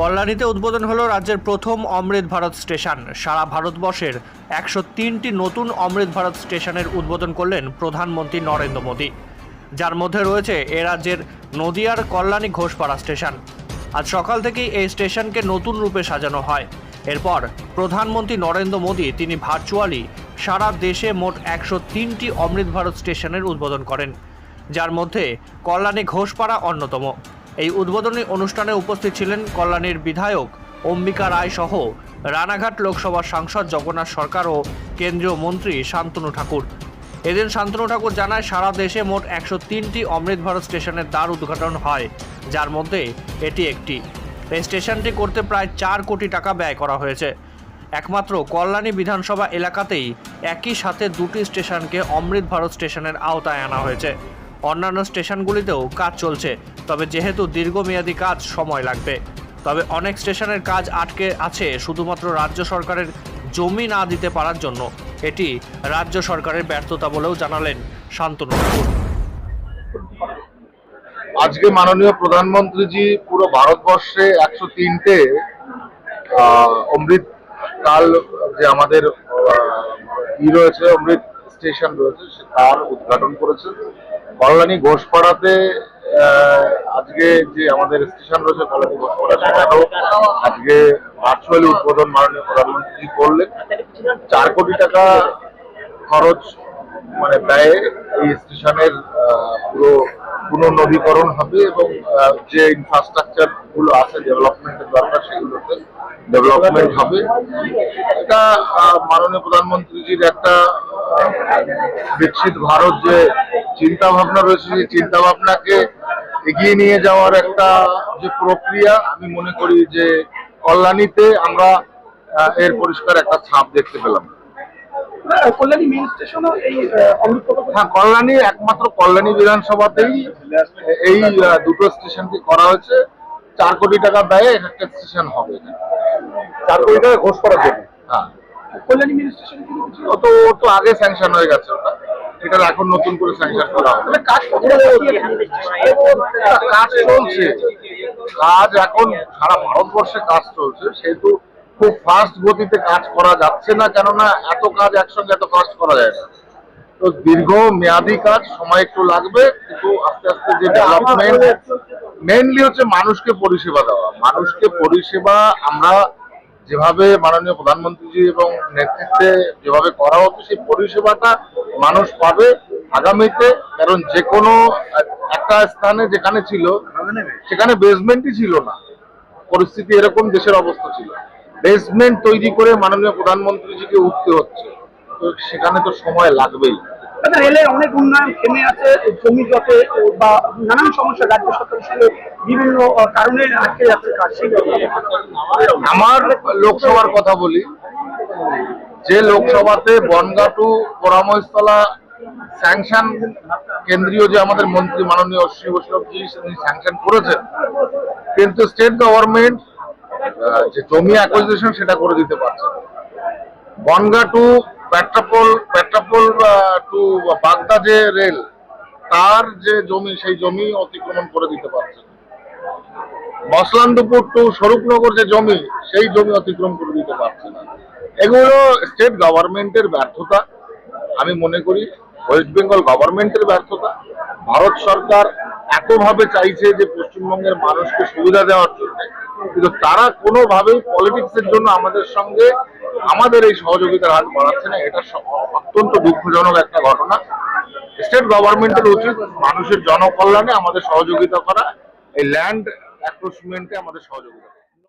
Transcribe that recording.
কল্যাণীতে উদ্বোধন হলো রাজ্যের প্রথম অমৃত ভারত স্টেশন। সারা ভারতবর্ষের একশো তিনটি নতুন অমৃত ভারত স্টেশনের উদ্বোধন করলেন প্রধানমন্ত্রী নরেন্দ্র মোদী। যার মধ্যে রয়েছে এ রাজ্যের নদিয়ার কল্যাণী ঘোষপাড়া স্টেশন। আজ সকাল থেকেই এই স্টেশনকে নতুন রূপে সাজানো হয়। এরপর প্রধানমন্ত্রী নরেন্দ্র মোদী, তিনি ভার্চুয়ালি সারা দেশে মোট একশো তিনটি অমৃত ভারত স্টেশনের উদ্বোধন করেন। যার মধ্যে কল্যাণী ঘোষপাড়া অন্যতম। এই উদ্বোধনী অনুষ্ঠানে উপস্থিত ছিলেন কল্যাণীর বিধায়ক অম্বিকা রায় সহ রানাঘাট লোকসভার সাংসদ জগন্নাথ সরকার ও কেন্দ্রীয় মন্ত্রী শান্তনু ঠাকুর। এদিন শান্তনু ঠাকুর জানায়, সারা দেশে মোট একশো তিনটি অমৃত ভারত স্টেশনের দ্বার উদ্ঘাটন হয়, যার মধ্যে এটি একটি। এই স্টেশনটি করতে প্রায় চার কোটি টাকা ব্যয় করা হয়েছে। একমাত্র কল্যাণী বিধানসভা এলাকাতেই একই সাথে দুটি স্টেশনকে অমৃত ভারত স্টেশনের আওতায় আনা হয়েছে। অন্যান্য স্টেশনগুলিতেও কাজ চলছে, তবে যেহেতু দীর্ঘমেয়াদী কাজ সময় লাগবে। তবে অনেক স্টেশনের কাজ আটকে আছে শুধুমাত্র রাজ্য সরকারের জমি না দিতে পারার জন্য। এটি রাজ্য সরকারের ব্যর্থতা বলেও জানালেন শান্তনু আজকে মাননীয় প্রধানমন্ত্রীজি পুরো ভারতবর্ষে একশো তিনটে অমৃত কাল যে আমাদের ই রয়েছে, অমৃত স্টেশন রয়েছে তার উদ্ঘাটন করেছে। কল্যাণী ঘোষপাড়াতে আজকে যে আমাদের স্টেশন রয়েছে কল্যাণী ঘোষপাড়া সেখানেও আজকে ভার্চুয়ালি উদ্বোধন মাননীয় প্রধানমন্ত্রী করলেন। চার কোটি টাকা খরচ মানে ব্যয়ে এই স্টেশনের পুরো পুনর্নবীকরণ হবে এবং যে ইনফ্রাস্ট্রাকচারগুলো আছে ডেভেলপমেন্টের দরকার, সেগুলোতে ডেভেলপমেন্ট হবে। এটা মাননীয় প্রধানমন্ত্রীজির একটা বিকশিত ভারত যে চিন্তা ভাবনা রয়েছে সেই চিন্তা ভাবনাকে এগিয়ে নিয়ে যাওয়ার একটা যে প্রক্রিয়া আমি মনে করি যে কল্যাণীতে আমরা আহ, এর পরিষ্কার একটা ছাপ দেখতে পেলাম। কল্যাণী মেইন স্টেশনও এই হ্যাঁ কল্যাণী একমাত্র কল্যাণী বিধানসভাতেই এই দুটো স্টেশনকে করা হয়েছে। চার কোটি টাকা ব্যয়ে একটা স্টেশন হবে। চার কোটি টাকা ঘোষ করার জন্য? হ্যাঁ। কল্যাণী মেইন স্টেশন তো ও তো আগে স্যাংশন হয়ে গেছে ওটা। এটা এখন নতুন করে স্যাংশন করা হবে। কাজ কাজ চলছে। কাজ এখন সারা ভারতবর্ষে কাজ চলছে সেহেতু খুব ফাস্ট গতিতে কাজ করা যাচ্ছে না কেননা এত কাজ একসঙ্গে এত ফাস্ট করা যায় না। তো দীর্ঘ মেয়াদি কাজ সময় একটু লাগবে কিন্তু আস্তে আস্তে যে ডেভেলপমেন্ট মেইনলি হচ্ছে মানুষকে পরিষেবা দেওয়া। মানুষকে পরিষেবা আমরা যেভাবে মাননীয় প্রধানমন্ত্রীজি এবং নেতৃত্বে যেভাবে করা হতো সেই পরিষেবাটা মানুষ পাবে আগামীতে কারণ যে কোনো একটা স্থানে যেখানে ছিল সেখানে বেসমেন্টই ছিল না। পরিস্থিতি এরকম দেশের অবস্থা ছিল। বেসমেন্ট তৈরি করে মাননীয় প্রধানমন্ত্রীজিকে উঠতে হচ্ছে। তো সেখানে তো সময় লাগবেই। রেলের অনেক উন্নয়ন থেমে আছে জমি জটে বা নানান সমস্যা রাজ্য সরকারের সঙ্গে বিভিন্ন কারণে আটকে যাচ্ছে কাজ। আমার লোকসভার কথা বলি। যে লোকসভাতে বনগা টু পরামর্শতলা স্যাংশন কেন্দ্রীয় যে আমাদের মন্ত্রী মাননীয় অশ্বিনী বৈষ্ণবজি স্যাংশন করেছেন। কিন্তু স্টেট গভর্নমেন্ট যে জমি অ্যাকুইজিশন সেটা করে দিতে পারছে বনগা টু পেট্রাপোল পেট্রাপোল টু বাগদা যে রেল, তার যে জমি, সেই জমি অতিক্রমণ করে দিতে পারছে। মসলান্দপুর টু স্বরূপনগর যে জমি, সেই জমি অতিক্রম করে দিতে পারছে না। এগুলো স্টেট গভর্নমেন্টের ব্যর্থতা। আমি মনে করি ওয়েস্ট বেঙ্গল গভর্নমেন্টের ব্যর্থতা। ভারত সরকার এতভাবে চাইছে যে পশ্চিমবঙ্গের মানুষকে সুবিধা দেওয়ার জন্য। কিন্তু তারা কোনোভাবেই পলিটিক্সের জন্য আমাদের সঙ্গে আমাদের এই সহযোগিতার হাত বাড়াচ্ছে না। এটা অত্যন্ত দুঃখজনক একটা ঘটনা। স্টেট গভর্নমেন্টের উচিত মানুষের জনকল্যাণে আমাদের সহযোগিতা করা। এই ল্যান্ড অ্যাক্রোচমেন্টে আমাদের সহযোগিতা।